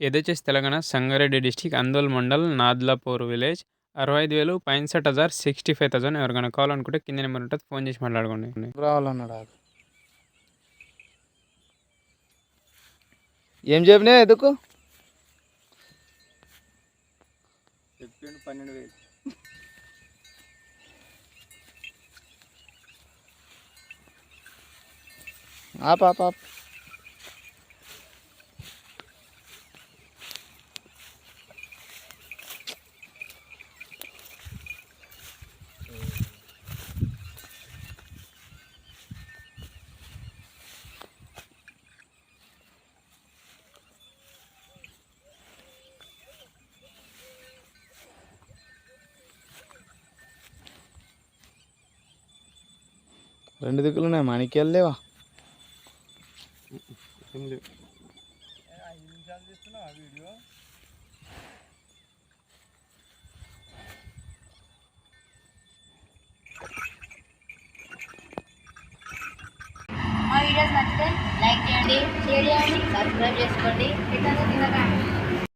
ఇది వచ్చేసి Telangana Sangareddy district Andole mandal Nadlapur village అరవై ఐదు వేలు పైన్సట్ హజార్ సిక్స్టీ ఫైవ్ థౌసండ్ ఎవరికైనా కావాలనుకుంటే కింద నెంబర్ ఉంటుంది ఫోన్ చేసి మాట్లాడుకోండి రావాలన్నాడు. ఏం చెప్పినా ఎందుకు చెప్పిండు పన్నెండు వేలు ఆప ఆప ఆప్. రెండు దిక్కులు ఉన్నాయి మనకి వెళ్ళలేవా మా వీడియోస్ నచ్చితే లైక్ చేయండి షేర్ చేయండి సబ్స్క్రైబ్ చేసుకోండి. ఇతను తినకండి.